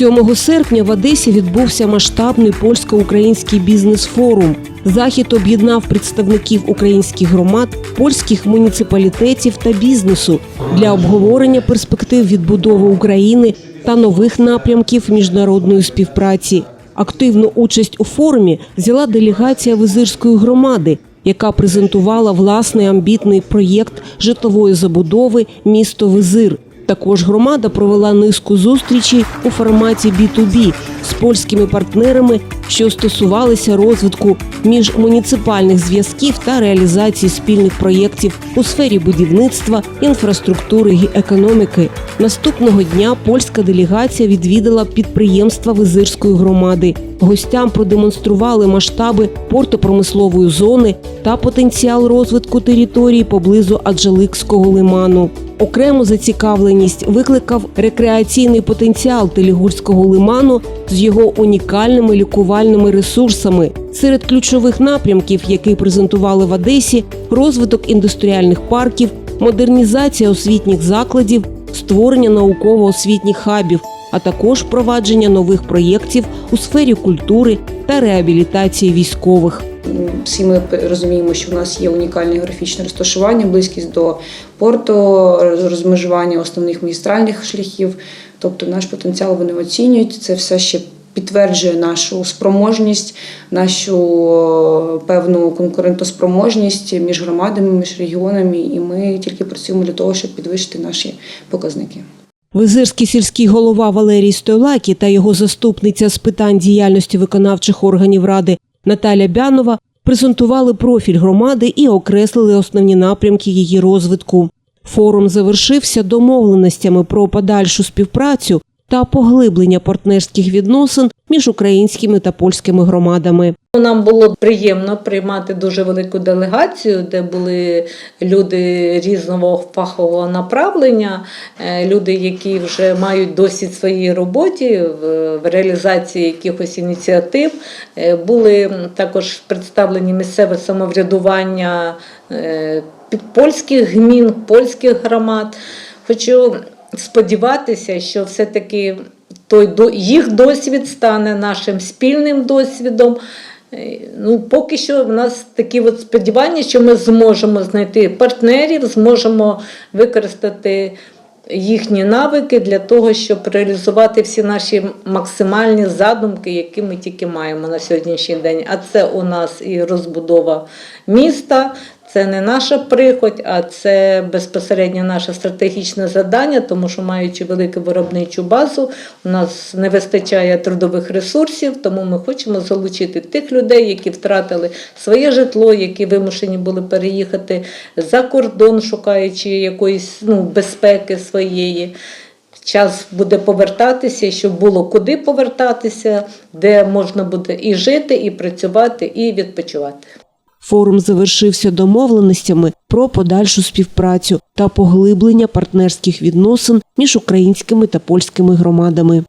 7 серпня в Одесі відбувся масштабний польсько-український бізнес-форум. Захід об'єднав представників українських громад, польських муніципалітетів та бізнесу для обговорення перспектив відбудови України та нових напрямків міжнародної співпраці. Активну участь у форумі взяла делегація визирської громади, яка презентувала власний амбітний проєкт житлової забудови місто Визир. Також громада провела низку зустрічей у форматі B2B з польськими партнерами, що стосувалися розвитку міжмуніципальних зв'язків та реалізації спільних проєктів у сфері будівництва, інфраструктури і економіки. Наступного дня польська делегація відвідала підприємства Визирської громади. Гостям продемонстрували масштаби портопромислової зони та потенціал розвитку території поблизу Аджаликського лиману. Окрему зацікавленість викликав рекреаційний потенціал Телігульського лиману з його унікальними лікувальними ресурсами. Серед ключових напрямків, які презентували в Одесі, розвиток індустріальних парків, модернізація освітніх закладів, створення науково-освітніх хабів, а також впровадження нових проєктів у сфері культури та реабілітації військових. Всі ми розуміємо, що в нас є унікальне географічне розташування, близькість до порту, розмежування основних магістральних шляхів. Тобто наш потенціал вони оцінюють. Це все ще підтверджує нашу спроможність, нашу е, певну конкурентоспроможність між громадами, між регіонами, і ми тільки працюємо для того, щоб підвищити наші показники. Визирський сільський голова Валерій Стойлакі та його заступниця з питань діяльності виконавчих органів ради Наталя Бянова презентували профіль громади і окреслили основні напрямки її розвитку. Форум завершився домовленостями про подальшу співпрацю та поглиблення партнерських відносин між українськими та польськими громадами. Нам було приємно приймати дуже велику делегацію, де були люди різного фахового направлення, е, люди, які вже мають досвід своїй роботі в реалізації якихось ініціатив. Е, Були також представлені місцеве самоврядування е, польських гмін, польських громад. Хочу сподіватися, що все-таки той до- їх досвід стане нашим спільним досвідом. Е, Ну, поки що в нас такі от сподівання, що ми зможемо знайти партнерів, зможемо використати їхні навики для того, щоб реалізувати всі наші максимальні задумки, які ми тільки маємо на сьогоднішній день. А це у нас і розбудова міста. Це не наша приходь, а це безпосередньо наше стратегічне завдання, тому що маючи велику виробничу базу, у нас не вистачає трудових ресурсів, тому ми хочемо залучити тих людей, які втратили своє житло, які вимушені були переїхати за кордон, шукаючи якоїсь ну, безпеки своєї. Час буде повертатися, щоб було куди повертатися, де можна буде і жити, і працювати, і відпочивати. Форум завершився домовленостями про подальшу співпрацю та поглиблення партнерських відносин між українськими та польськими громадами.